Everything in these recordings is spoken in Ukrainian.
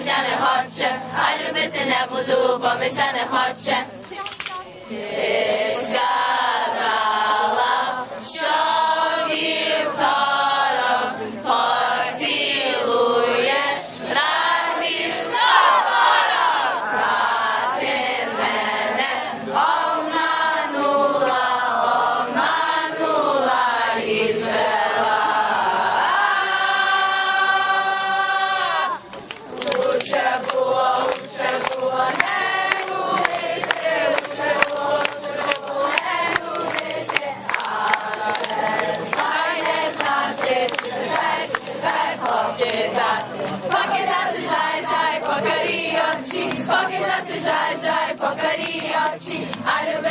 мися не хоче, а любити не буду, бо мися не хоче. Е, Ти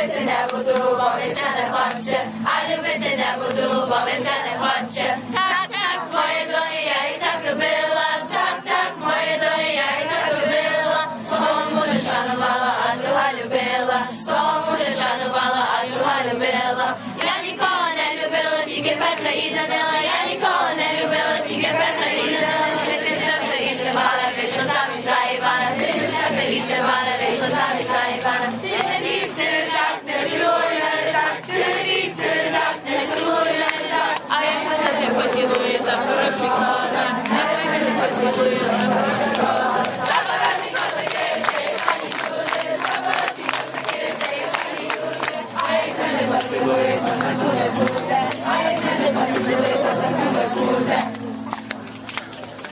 любити не буду, бо ми все не хоче, а любити не буду, бо ми все не хоче. Так, так, моє доні, я і так любила, так, так, моє доні, я і так любила, свого мужа шанувала, а друга любила, свого мужа шанувала, а друга любила. Я нікого не любила, тільки Петра і Данила, я нікого не любила, тільки Петра і Данила. Ти серце і Степана, вийшла